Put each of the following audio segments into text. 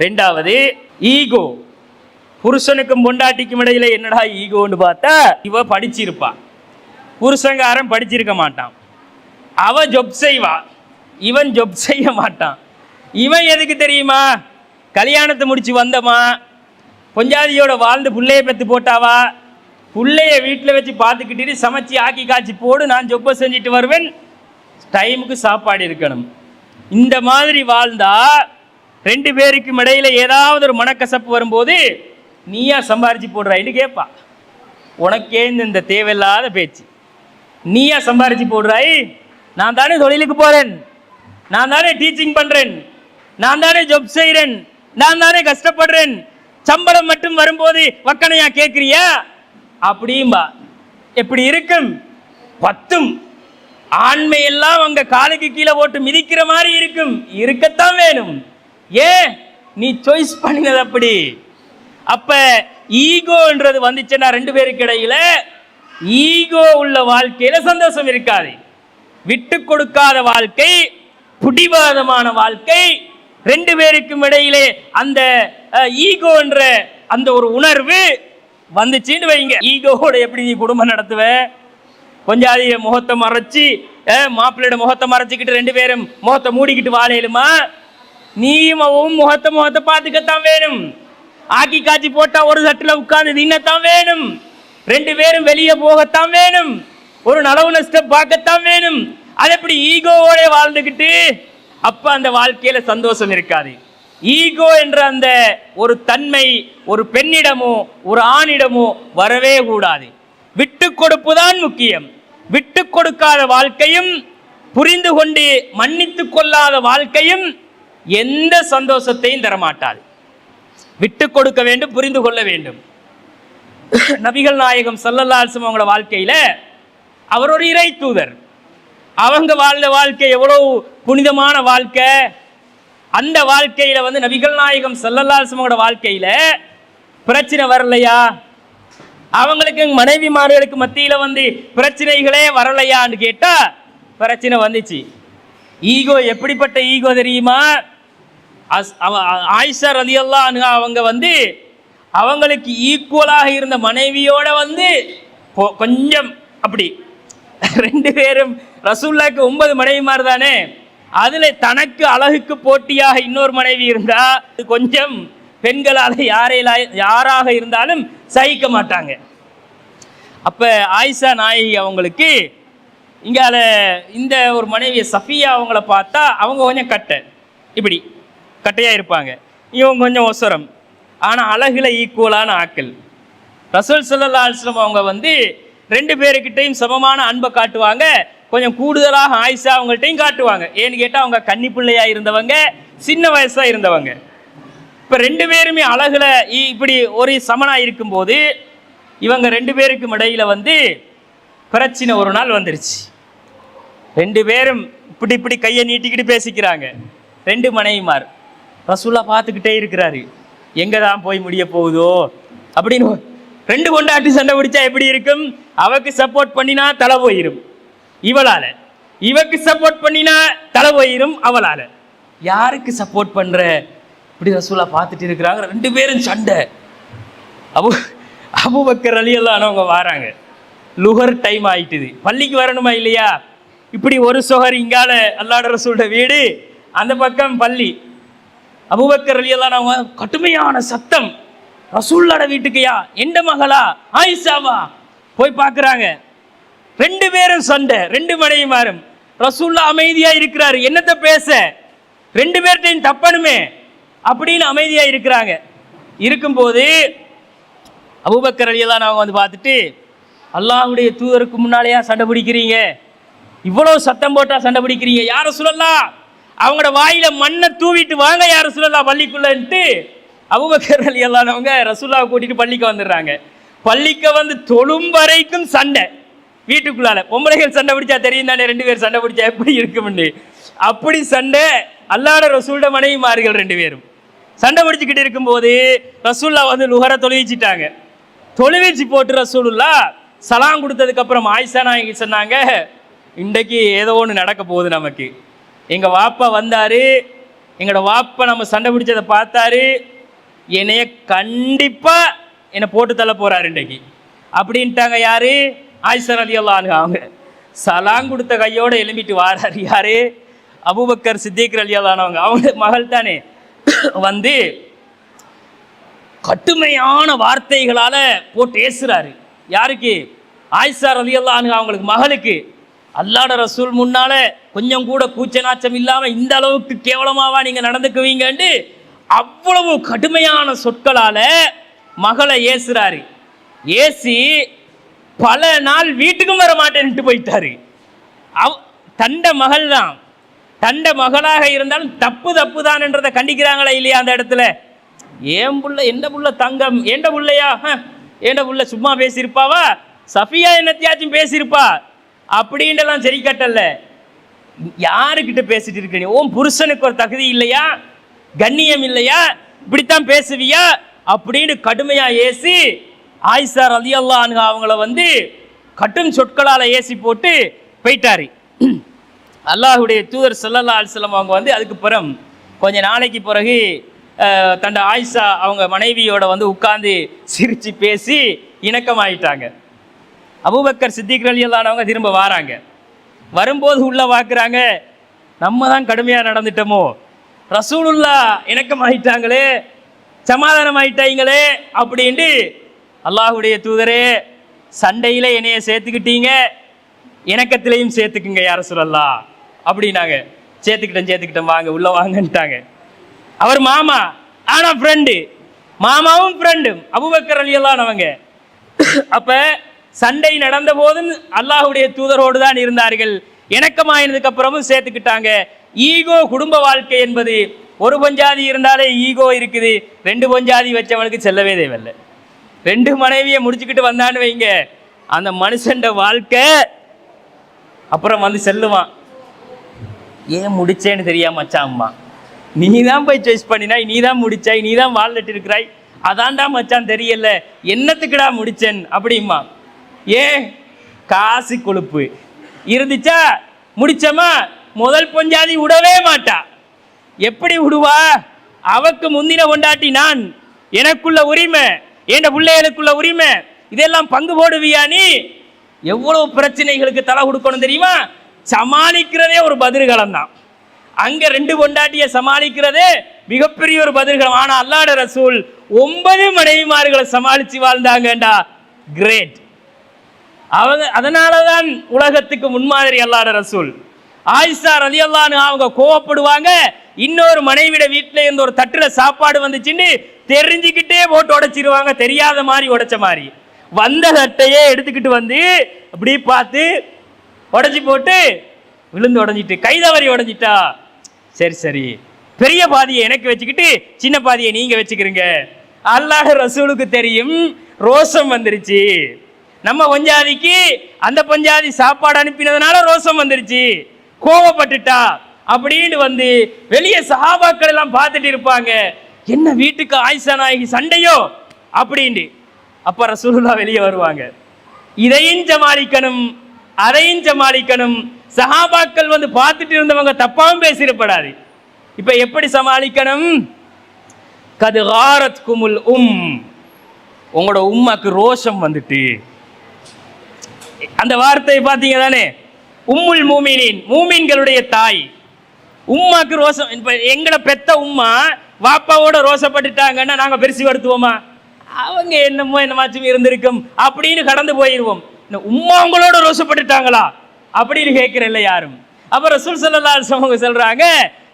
ரெண்டாவது ஈகோ. புருஷனுக்கும் பொண்டாட்டிக்கும் இடையில என்னடா ஈகோன்னு பார்த்தா இவ படிச்சிருப்பா. புருஷங்காரன் படிச்சிருக்க மாட்டான். அவ ஜொப் செய்வா. இவன் ஜொப் செய்ய மாட்டான். இவன் எதுக்கு தெரியுமா? கல்யாணத்தை முடிச்சு வந்தமா? பொஞ்சாதியோட வாழ்ந்து பிள்ளைய பெற்று போட்டாவா? பிள்ளைய வீட்டில் வச்சு பார்த்துக்கிட்டு சமைச்சு ஆக்கி காய்ச்சி போடு நான் ஜொப்பை செஞ்சுட்டு வருவேன். டைமுக்கு சாப்பாடு இருக்கணும். இந்த மாதிரி வாழ்ந்தால் ரெண்டு பேருக்கும் இடையில ஏதாவது ஒரு மனக்கசப்பு வரும்போது நீயா சம்பாரிச்சு போடுறாயின்னு கேட்பா உனக்கே இந்த தேவையில்லாத பேச்சு. நீயா சம்பாரிச்சு போடுறாய் நான் தானே தொழிலுக்கு போகிறேன் நான் தானே டீச்சிங் பண்ணுறேன் நான் தானே ஜாப் செய்கிறேன் நான் தானே கஷ்டப்படுறேன். சம்பளம் மட்டும் வரும்போது வக்கனையா கேட்குறியா அப்படியும்பா எப்படி இருக்கும்? பத்தும். ஆண்மையெல்லாம் அங்கே காலுக்கு கீழே போட்டு மிதிக்கிற மாதிரி இருக்கும். இருக்கத்தான் வேணும். ஏன் நீ சாய்ஸ் பண்ணினது அப்படி? அப்ப ஈகோன்றது வந்துச்சுன்னா ரெண்டு பேருக்கு இடையில ஈகோ உள்ள வாழ்க்கையில சந்தோஷம் இருக்காது. விட்டு கொடுக்காத வாழ்க்கை புடிவாதமான வாழ்க்கை ரெண்டு பேருக்கும் இடையிலே அந்த ஈகோ என்ற அந்த ஒரு உணர்வு வந்துச்சுன்னு வைங்க. ஈகோவோட எப்படி நீ குடும்பம் நடத்துவ? கொஞ்சாதிய முகத்தை மறைச்சி மாப்பிள்ளையோட முகத்தை மறைச்சிக்கிட்டு ரெண்டு பேரும் முகத்தை மூடிக்கிட்டு வாழையிலுமா நீயும் அவவும் முகத்தை முகத்தை பார்த்துக்கத்தான் வேணும். ஆக்கி காய்ச்சி போட்டால் ஒரு சட்டில் உட்கார்ந்து தின்னத்தான் வேணும். ரெண்டு பேரும் வெளியே போகத்தான் வேணும். ஒரு நலவு நஷ்டம் பார்க்கத்தான் வேணும். அது எப்படி ஈகோவோட வாழ்ந்துக்கிட்டு அப்போ அந்த வாழ்க்கையில் சந்தோஷம் இருக்காது. ஈகோ என்ற அந்த ஒரு தன்மை ஒரு பெண்ணிடமோ ஒரு ஆணிடமோ வரவே கூடாது. விட்டு கொடுப்பு தான் முக்கியம். விட்டு கொடுக்காத வாழ்க்கையும் புரிந்து கொண்டு மன்னித்து கொள்ளாத வாழ்க்கையும் எந்த சந்தோஷத்தையும் தரமாட்டாது விட்டு கொடுக்க வேண்டும் புரிந்து கொள்ள வேண்டும். நபிகள் நாயகம் சல்லல்லாசம் அவங்களோட வாழ்க்கையில் அவர் ஒரு இறை தூதர். அவங்க வாழ்ந்த வாழ்க்கை எவ்வளவு புனிதமான வாழ்க்கை. அந்த வாழ்க்கையில் வந்து நபிகள் நாயகம் சல்லல்லாசமோட வாழ்க்கையில் பிரச்சனை வரலையா? அவங்களுக்கு மனைவிமார்களுக்கு மத்தியில் வந்து பிரச்சனைகளே வரலையான்னு கேட்டால் பிரச்சனை வந்துச்சு. ஈகோ எப்படிப்பட்ட ஈகோ தெரியுமா? அஸ்- அவ- ஆயிஷா ரலியல்லா அவங்க வந்து அவங்களுக்கு ஈக்குவலாக இருந்த மனைவியோட வந்து கொஞ்சம் அப்படி ரெண்டு பேரும் ரசூல்லாக்கு ஒன்பது மனைவிமார் தானே அதில் தனக்கு அழகுக்கு போட்டியாக இன்னொரு மனைவி இருந்தால் அது கொஞ்சம் பெண்களால் யாரையில யாராக இருந்தாலும் சகிக்க மாட்டாங்க. அப்போ ஆயிஷா நாயகி அவங்களுக்கு இங்கால இந்த ஒரு மனைவி சஃபியா அவங்கள பார்த்தா அவங்க கொஞ்சம் கட்ட இப்படி. கட்டையாக இருப்பாங்க இவங்க கொஞ்சம் ஒசரம். ஆனால் அழகில் ஈக்குவலான ஆக்கள் ரசூல் சல்லா அலுவலம் அவங்க வந்து ரெண்டு பேருக்கிட்டையும் சமமான அன்பை காட்டுவாங்க. கொஞ்சம் கூடுதலாக ஆயிஷா அவங்கள்ட்டையும் காட்டுவாங்க. ஏன்னு கேட்டால் அவங்க கன்னி பிள்ளையாக இருந்தவங்க சின்ன வயசாக இருந்தவங்க. இப்போ ரெண்டு பேருமே அழகில் இ- இப்படி ஒரு சமனாக இருக்கும்போது இவங்க ரெண்டு பேருக்கும் இடையில் வந்து பிரச்சனை ஒரு நாள் வந்துருச்சு. ரெண்டு பேரும் இப்படி இப்படி கையை நீட்டிக்கிட்டு பேசிக்கிறாங்க. ரெண்டு மனைவிமார். ரசூல்லா பார்த்துக்கிட்டே இருக்கிறாரு. எங்கே தான் போய் முடிய போகுதோ? அப்படின்னு ரெண்டு கொண்டாட்டி சண்டை பிடிச்சா எப்படி இருக்கும்? அவக்கு சப்போர்ட் பண்ணினா தலை போயிரும். இவளால. இவக்கு சப்போர்ட் பண்ணினா தலை போயிரும் அவளால. யாருக்கு சப்போர்ட் பண்ற? இப்படி ரசூலா பார்த்துட்டு இருக்கிறாங்க. ரெண்டு பேரும் சண்டை. அபு அபுபக்கர் அலி எல்லாம் அவங்க வராங்க. லுகர் டைம் ஆயிட்டுது. பள்ளிக்கு வரணுமா இல்லையா? இப்படி ஒரு சொகர் இங்கால அல்லாட ரசூலோட வீடு. அந்த பக்கம் பள்ளி. அபுபக்கர் அலி அவங்க கடுமையான சத்தம். ரசூல்லாட வீட்டுக்குயா எந்த மகளா? ஆயிஷாவா? போய் பார்க்குறாங்க. ரெண்டு பேரும் சண்டை ரெண்டு மனைவிமாரும் ரசூல்லா அமைதியாக இருக்கிறாரு. என்னத்த பேச? ரெண்டு பேர்கிட்டையும் தப்பணுமே. அப்படின்னு அமைதியாக இருக்கிறாங்க. இருக்கும்போது அபுபக்கர் அலியெல்லாம் அவங்க வந்து பார்த்துட்டு அல்லாஹுடைய தூதருக்கு முன்னாலேயா சண்டை பிடிக்கிறீங்க? இவ்வளோ சத்தம் போட்டால் சண்டை பிடிக்கிறீங்க? யாரை சொல்லலாம் அவங்களோட வாயில மண்ணை தூவிட்டு வாங்க யார் ரசூலல்லா பள்ளிக்குள்ளன்ட்டு அபூபக்கர் அலி அல்லானவங்க ரசூல்லாவை கூட்டிட்டு பள்ளிக்கு வந்துடுறாங்க. பள்ளிக்கு வந்து தொழும் வரைக்கும் சண்டை. வீட்டுக்குள்ளால. பொம்பளைகள் சண்டை பிடிச்சா தெரியும் தானே ரெண்டு பேர் சண்டை பிடிச்சா எப்படி இருக்கும்னு. அப்படி சண்டை அல்லாட ரசூல்ட மனைவிமார்கள் ரெண்டு பேரும். சண்டை பிடிச்சிக்கிட்டு இருக்கும்போது ரசூல்லா வந்து லுஹர தொழுவிச்சிட்டாங்க. தொழுவிச்சு போட்டு ரசூலுல்லா சலாம் கொடுத்ததுக்கப்புறம் ஆயிஷா நாயகி சொன்னாங்க இன்றைக்கு ஏதோ ஒன்று நடக்க போகுது நமக்கு. எங்கள் வாப்பா வந்தார். எங்களோட வாப்பா நம்ம சண்டை பிடிச்சதை பார்த்தாரு. என்னைய கண்டிப்பாக என்னை போட்டு தள்ள போகிறாரு இன்றைக்கு. அப்படின்ட்டாங்க யார்? ஆயிசர் அலி அவங்க. சலாங் கொடுத்த கையோட எழும்பிட்டு வாரார் யார்? அபூபக்கர் சித்திகர் அலி அல்லானவங்க அவங்க. மகள் தானே. வந்து கட்டுமையான வார்த்தைகளால் போட்டு ஏசுறாரு. யாருக்கு? ஆயிஷா ரலி அவங்களுக்கு மகளுக்கு. அல்லாட ரசூல் முன்னால கொஞ்சம் கூட கூச்ச நாச்சம் இல்லாம இந்த அளவுக்கு கேவலமாவா நீங்க நடந்துக்குவீங்கன்னு அவ்வளவு கடுமையான சொற்களால மகளை ஏசுறாரு. ஏசி பல நாள் வீட்டுக்கும் வர மாட்டேன்ட்டு போயிட்டாரு. அவ் தண்ட மகள் தான். தண்ட மகளாக இருந்தாலும் தப்பு தப்பு தான் என்றதை கண்டிக்கிறாங்களா இல்லையா அந்த இடத்துல? ஏன் புள்ள எந்த புள்ள தங்கம் ஏண்ட புள்ளையா? ஹ, ஏண்ட புள்ள சும்மா பேசியிருப்பாவா? சஃபியா என்னத்தையாச்சும் பேசியிருப்பா? அப்படின்ட்டுலாம் சரி கட்டல. யாருக்கிட்ட பேசிட்டு இருக்க நீ? ஓம் புருஷனுக்கு ஒரு தகுதி இல்லையா? கண்ணியம் இல்லையா? இப்படித்தான் பேசுவியா? அப்படின்னு கடுமையா ஏசி ஆயிஷா அலி அன்ஹா அவங்கள வந்து கட்டும் சொற்களால் ஏசி போட்டு போயிட்டாரு. அல்லாஹுடைய தூதர் சல்லல்லா அலைஹி அவங்க வந்து அதுக்கு பிறம் கொஞ்ச நாளைக்கு பிறகு தண்ட ஆயிஷா அவங்க மனைவியோட வந்து உட்காந்து சிரித்து பேசி இணக்கமாயிட்டாங்க. அபுபக்கர் சித்திக் ரலியல்லானவங்க திரும்ப வாராங்க. வரும்போது உள்ளே பார்க்குறாங்க நம்ம தான் கடுமையாக நடந்துட்டோமோ? ரசூலுல்லா இணக்கம் ஆகிட்டாங்களே சமாதானம் ஆகிட்டாங்களே அப்படின்ட்டு அல்லாஹுடைய தூதரே சண்டையில் என்னைய சேர்த்துக்கிட்டீங்க இணக்கத்திலையும் சேர்த்துக்குங்க யார சொல்லலா அப்படின்னாங்க. சேர்த்துக்கிட்டேன் சேர்த்துக்கிட்டேன் வாங்க உள்ளே வாங்கன்ட்டாங்க. அவர் மாமா ஆனால் ஃப்ரெண்டு மாமாவும் ஃப்ரெண்டும் அபுபக்கர் அவங்க அப்போ சண்டை நடந்த போதும் அல்லாஹுடைய தூதரோடு தான் இருந்தார்கள். இணக்கமாயினதுக்கு அப்புறமும் சேர்த்துக்கிட்டாங்க. ஈகோ குடும்ப வாழ்க்கை என்பது ஒரு பஞ்சாதி இருந்தாலே ஈகோ இருக்குது. ரெண்டு பஞ்சாதி வச்சவனுக்கு செல்லவே தேவையில்லை. ரெண்டு மனைவியை முடிச்சுக்கிட்டு வந்தான்னு வைங்க. அந்த மனுஷன்ட வாழ்க்கை அப்புறம் வந்து செல்லுவான். ஏன் முடிச்சேன்னு தெரியாம மச்சான் அம்மா நீ தான் போய் சாய்ஸ் பண்ணினாய் நீ தான் முடிச்சாய் நீ தான் வாழ்ந்துட்டு இருக்கிறாய் அதான்டா மச்சான் தெரியல. என்னத்துக்குடா முடிச்சேன்? அப்படிம்மா. ஏ காசு கொழுப்பு. இருந்துச்சா? முடிச்சமா? முதல் பொஞ்சாதி விடவே மாட்டா. எப்படி விடுவா அவக்கு முந்தின கொண்டாட்டி நான். எனக்குள்ள உரிமை. என் பிள்ளைகளுக்குள்ள உரிமை? இதெல்லாம் பங்கு போடுவியா நீ? எவ்வளவு பிரச்சனைகளுக்கு தலை கொடுக்கணும் தெரியுமா? சமாளிக்கிறதே ஒரு பதிர்களம் தான். அங்க ரெண்டு கொண்டாட்டிய சமாளிக்கிறதே மிகப்பெரிய ஒரு பதில்களம். ஆனா அல்லாட ரசூல் ஒன்பது மனைவிமார்களை சமாளிச்சு வாழ்ந்தாங்கடா. கிரேட். அவங்க அதனால தான் உலகத்துக்கு முன்மாதிரி அல்லாத ரசூல். ஆயிஷா ரலி அவங்க கோவப்படுவாங்க. இன்னொரு மனைவிட வீட்டில் இருந்து ஒரு தட்டில் சாப்பாடு வந்துச்சுன்னு தெரிஞ்சுக்கிட்டே போட்டு உடைச்சிருவாங்க. தெரியாத மாதிரி உடைச்ச மாதிரி. வந்த தட்டையே எடுத்துக்கிட்டு வந்து அப்படி பார்த்து உடஞ்சி போட்டு விழுந்து உடஞ்சிட்டு கைதவறி உடஞ்சிட்டா. சரி சரி. பெரிய பாதியை எனக்கு வச்சுக்கிட்டு சின்ன பாதியை நீங்கள் வச்சுக்கிறீங்க. அல்லாஹ் ரசூலுக்கு தெரியும் ரோஷம் வந்துருச்சு. நம்ம பஞ்சாதிக்கு அந்த பஞ்சாதி சாப்பாடு அனுப்பினதுனால ரோசம் வந்துருச்சு. கோவப்பட்டுட்டா. அப்படின்னு வந்து வெளியே சஹாபாக்கள் எல்லாம் பார்த்துட்டு இருப்பாங்க. என்ன வீட்டுக்கு ஆயிஷா நாயகி சண்டையோ? அப்படின்ட்டு அப்புறம் ரசூலுல்லா வெளியே வருவாங்க. இதையும் சமாளிக்கணும் அதையும் சமாளிக்கணும். சஹாபாக்கள் வந்து பார்த்துட்டு இருந்தவங்க தப்பாகவும் பேசிடப்படாது. இப்போ எப்படி சமாளிக்கணும்? கது காரத் குமுல் உம். உங்களோட உம்மாக்கு ரோஷம் வந்துட்டு. அந்த வார்த்தையை பார்த்தீங்க தானே? உம்முல் மூமினின் மூமின்களுடைய தாய். உம்மாக்கு ரோசம் எங்களை பெத்த உம்மா வாப்பாவோட ரோசப்பட்டுட்டாங்கன்னா நாங்கள் பெருசு வருத்துவோமா அவங்க என்னமோ என்னமாச்சும் இருந்திருக்கும் அப்படின்னு கடந்து போயிடுவோம் இந்த உம்மா அவங்களோட ரோசப்பட்டுட்டாங்களா? அப்படின்னு கேட்கிறல்ல யாரும். அப்புறம் ரசூல் சல்லா அவங்க சொல்கிறாங்க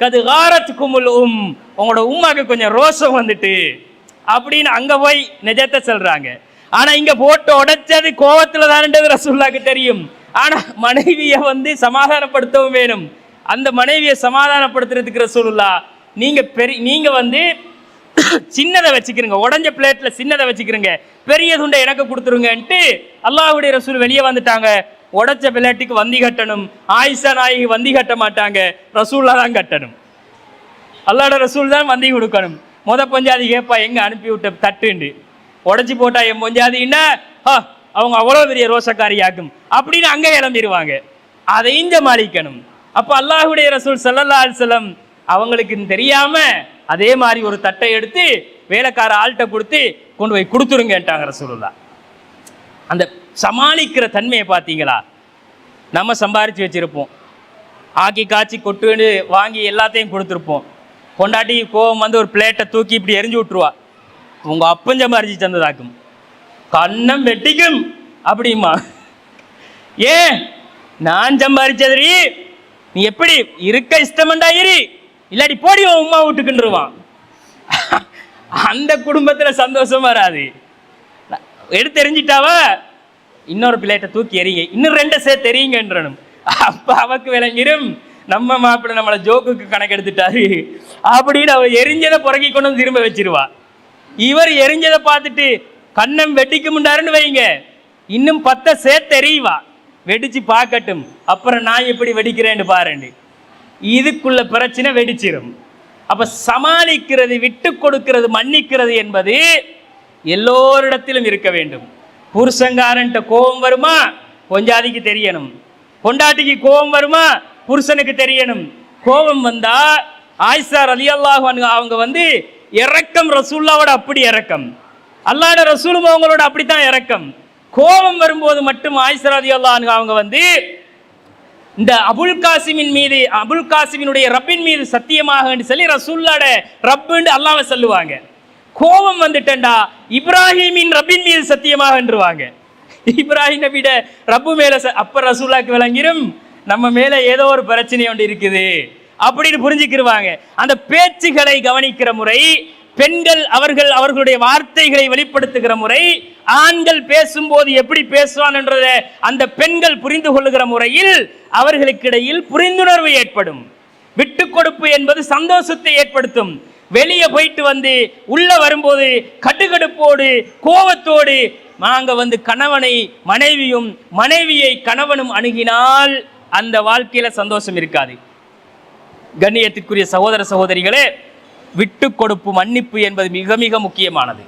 கது காரத் குமுல் உம் உங்களோட உம்மாக்கு கொஞ்சம் ரோசம் வந்துட்டு அப்படின்னு அங்கே போய் நிஜத்தை சொல்கிறாங்க ஆனா இங்க போட்டு உடைச்சது கோவத்துல தான்ன்றது ரசூல்லாக்கு தெரியும். ஆனா மனைவியை வந்து சமாதானப்படுத்தவும் வேணும். அந்த மனைவியை சமாதானப்படுத்துறதுக்கு ரசூலுல்லா நீங்க பெரிய நீங்க வந்து சின்னதை வச்சுக்கிறங்க உடஞ்ச பிளேட்ல சின்னதை வச்சுக்கிறங்க பெரிய துண்டை எனக்கு கொடுத்துருங்கன்ட்டு அல்லாஹ்வுடைய ரசூல் வெளியே வந்துட்டாங்க. உடச்ச பிளேட்டுக்கு வந்தி கட்டணும். ஆயிஷா நாயகி வந்தி கட்ட மாட்டாங்க. ரசூல்லா தான் கட்டணும். அல்லாட ரசூல் தான் வந்தி கொடுக்கணும். முத பஞ்சாதி கேட்பா எங்க அனுப்பி விட்ட தட்டுண்டு? உடைச்சி போட்டா என் பஞ்சாதின்னா "ஹா, அவங்க அவ்வளோ பெரிய ரோசக்காரியாக்கும் அப்படின்னு அங்கே இழந்திருவாங்க அதையும் சமாளிக்கணும் அப்போ அல்லாஹுடைய ரசூல் ஸல்லல்லாஹு செல்லம் அவங்களுக்கு தெரியாம அதே மாதிரி ஒரு தட்டை எடுத்து வேலைக்கார ஆள்கிட்ட கொடுத்து கொண்டு போய் கொடுத்துருங்கன்ட்டாங்க ரசூலுல்லா அந்த சமாளிக்கிற தன்மையை பார்த்தீங்களா? நம்ம சம்பாரித்து வச்சிருப்போம். ஆக்கி காய்ச்சி கொட்டுன்னு வாங்கி எல்லாத்தையும் கொடுத்துருப்போம். பொண்டாட்டி கோவம் வந்து ஒரு பிளேட்டை தூக்கி இப்படி எரிஞ்சு விட்ருவா உங்க அப்பன் சம்பாரிச்சு தந்ததாக்கும். கண்ணம் வெட்டிக்கும் அப்படிமா. ஏன்? நான் சம்பாரிச்சதுரி நீ எப்படி இருக்க இஷ்டமண்டாயிரி இரு. இல்லாட்டி போடி உன் உமா வீட்டுக்குன்றுவான். அந்த குடும்பத்துல சந்தோஷம் வராது. எடுத்து எரிஞ்சிட்டாவா இன்னொரு பிள்ளைகிட்ட தூக்கி எறிங்க. இன்னும் ரெண்டை சேர்த்து எறியுங்கன்றனும். அப்ப அவக்கு விளங்கிடும் நம்ம மாப்பிள்ளை நம்மளை ஜோக்குக்கு கணக்கு எடுத்துட்டாரு அப்படின்னு அவ எரிஞ்சதை புறக்கி கொண்டு வந்து திரும்ப வச்சிருவா. இவர் எரிஞ்சதை பார்த்துட்டு கண்ணம் வெட்டிக்க முண்டாருன்னு வைங்க. இன்னும் பத்த சேர்த்து வெடிச்சு பார்க்கட்டும். அப்புறம் நான் எப்படி வெடிக்கிறேன்னு பாருன்னு. இதுக்குள்ள பிரச்சனை வெடிச்சிடும் அப்ப சமாளிக்கிறது விட்டு கொடுக்கிறது மன்னிக்கிறது என்பது எல்லோரிடத்திலும் இருக்க வேண்டும். புருஷங்காரன்ட்ட கோபம் வருமா? கொஞ்சாதிக்கு தெரியணும். பொண்டாட்டிக்கு கோபம் வருமா? புருஷனுக்கு தெரியணும். கோபம் வந்தா ஆயிஷா அலி அல்லாஹ் அவங்க வந்து இறக்கம் ரசூல்லாவோட அப்படி இறக்கம் அல்லாட ரசூலும் அவங்களோட அப்படித்தான் இறக்கம் கோபம் வரும்போது மட்டும் ஆயிசராதி அல்லான்னு அவங்க வந்து இந்த அபுல் காசிமின் மீது அபுல் காசிமினுடைய ரப்பின் மீது சத்தியமாக சொல்லி ரசூல்லாட ரப்புன்னு அல்லாவை சொல்லுவாங்க. கோபம் வந்துட்டேன்டா இப்ராஹிமின் ரப்பின் மீது சத்தியமாக என்றுவாங்க. இப்ராஹிம் நபிட ரப்பு மேல ச- அப்ப ரசூல்லாக்கு விளங்கிரும் நம்ம மேல ஏதோ ஒரு பிரச்சனை ஒன்று இருக்குது. அப்படின்னு புரிஞ்சுக்கிருவாங்க. அந்த பேச்சுகளை கவனிக்கிற முறை பெண்கள் அவர்கள் அவர்களுடைய வார்த்தைகளை வெளிப்படுத்துகிற முறை ஆண்கள் பேசும்போது எப்படி பேசுவான் என்றதை அந்த பெண்கள் புரிந்து கொள்ளுகிற முறையில் அவர்களுக்கிடையில் புரிந்துணர்வு ஏற்படும். விட்டு கொடுப்பு என்பது சந்தோஷத்தை ஏற்படுத்தும். வெளியே போயிட்டு வந்து உள்ள வரும்போது கட்டுக்கடுப்போடு கோபத்தோடு நாங்கள் வந்து கணவனை மனைவியும் மனைவியை கணவனும் அணுகினால் அந்த வாழ்க்கையில் சந்தோஷம் இருக்காது. கண்ணியத்திற்குரிய சகோதர சகோதரிகளே விட்டு கொடுப்பு மன்னிப்பு என்பது மிக மிக முக்கியமானது.